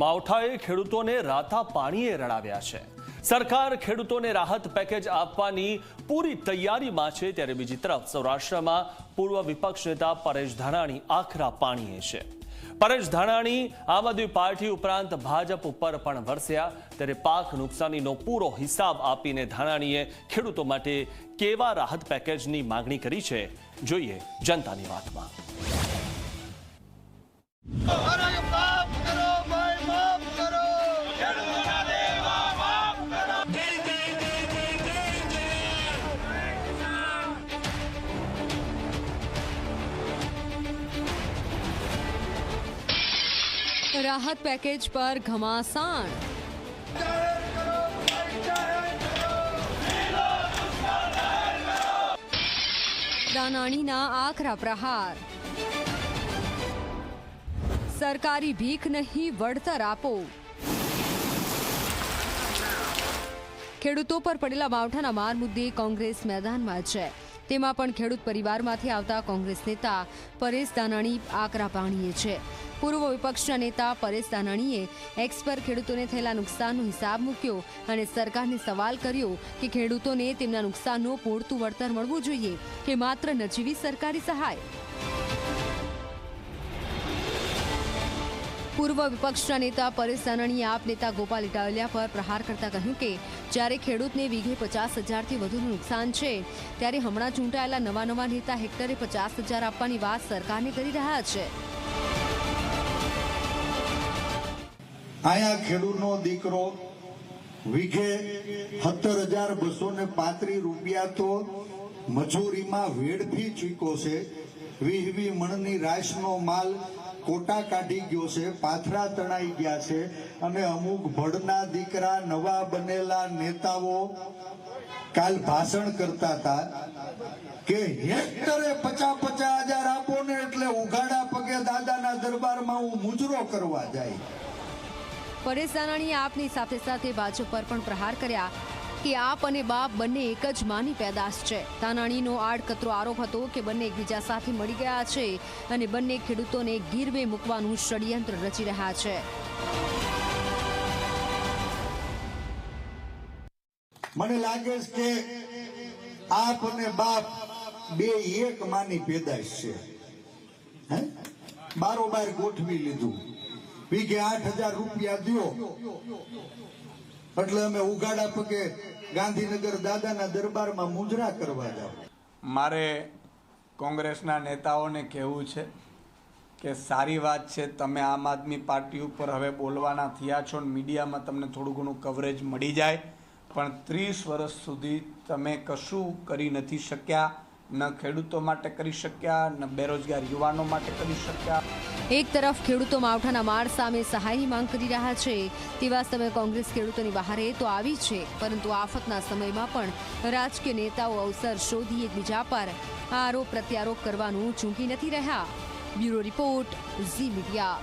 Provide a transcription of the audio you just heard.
માવઠાએ ખેડૂતોને રાતા પાણીએ રડાવ્યા છે. સરકાર ખેડૂતોને રાહત પેકેજ આપવાની પૂરી તૈયારીમાં છે ત્યારે બીજી તરફ સૌરાષ્ટ્રમાં પૂર્વ વિપક્ષ નેતા પરેશ ધાનાણી આખરા પાણીએ છે. પરેશ ધાનાણી આમ આદમી પાર્ટી ઉપરાંત ભાજપ ઉપર પણ વરસ્યા. ત્યારે પાક નુકસાનીનો પૂરો હિસાબ આપીને ધાનાણીએ ખેડૂતો માટે કેવા રાહત પેકેજની માંગણી કરી છે, જોઈએ જનતાની વાતમાં. રાહત પેકેજ પર ઘમાસાણ દાનાણીના આકરા પ્રહાર સરકારી ભીખ નહીં વળતર આપો ખેડૂતો પર પડેલા માવઠાના માર મુદ્દે કોંગ્રેસ મેદાનમાં છે. તેમાં પણ ખેડૂત પરિવારમાંથી આવતા કોંગ્રેસ નેતા પરેશ દાનાણી આકરા પાણીએ છે. પૂર્વ વિપક્ષના નેતા પરેશ ધાનાણીએ એક્સ પર ખેડૂતોને થયેલા નુકસાનનો હિસાબ મૂક્યો અને સરકારને સવાલ કર્યો કે ખેડૂતોને તેમના નુકસાનનું પૂરતું વળતર મળવું જોઈએ કે માત્ર નજીવી સરકારી સહાય? પૂર્વ વિપક્ષના નેતા પરેશ ધાનાણીએ આપ નેતા ગોપાલ ઇટાલિયા પર પ્રહાર કરતા કહ્યું કે, જ્યારે ખેડૂતને વીઘે પચાસ હજારથી વધુનું નુકસાન છે, ત્યારે હમણાં ચૂંટાયેલા નવા નવા નેતા હેક્ટરે પચાસ હજાર આપવાની વાત સરકારને કરી રહ્યા છે. અહીંયા ખેડૂતનો દીકરો વીઘે સત્તર હજાર બસો ને પાંત્રીસ રૂપિયા તો મજૂરીમાં વેડફી ચૂક્યો છે. વીહ વી મણની રાશનો માલ કોટા કાઢી ગયો છે, પાથરા તણાઈ ગયા છે અને અમુક ભડના દીકરા, નવા બનેલા નેતાઓ કાલ ભાષણ કરતા હતા કે હેક્ટરે પચાસ પચાસ હજાર આપો ને એટલે ઉઘાડા પગે દાદાના દરબારમાં હું મુજરો કરવા જાય. પરેશ દાનાણીએ આપની સાથે સાથે ભાજપ પર પણ પ્રહાર કર્યા કે આપ અને બાપ બંને એક જ માની પેદાશ છે. તાનાણીનો આડકતરો આરોપ હતો કે બંને એકબીજા સાથે મળી ગયા છે અને બંને ખેડૂતોને ગીરવે મૂકવાનું ષડયંત્ર રચી રહ્યા છે. મને લાગે છે કે આપ અને બાપ બે એક માની પેદાશ છે. બારોબાર ગોઠવી લીધું. વીઘે આઠ હજાર રૂપિયા દો એટલે અમે ઉગાડા પગે ગાંધીનગર દાદાના દરબારમાં મુજરા કરવા જાવ મારે કોંગ્રેસના નેતાઓને કહેવું છે કે સારી વાત છે, તમે આમ આદમી પાર્ટી ઉપર હવે બોલવાના થયા છો ને મીડિયામાં તમને થોડું ઘણું કવરેજ મળી જાય, પણ ત્રીસ વર્ષ સુધી તમે કશું કરી નથી શક્યા, ન ખેડૂતો માટે કરી શક્યા, ન બેરોજગાર યુવાનો માટે કરી શક્યા. એક તરફ ખેડૂતો માવઠાના માર સામે સહાયની માંગ કરી રહ્યા છે, તેવા સમયે કોંગ્રેસ ખેડૂતોની બહારે તો આવી છે, પરંતુ આફતના સમયમાં પણ રાજકીય નેતાઓ અવસર શોધી એકબીજા પર આરોપ પ્રત્યારોપ કરવાનું ચૂકી નથી રહ્યા. Bureau report Zee media.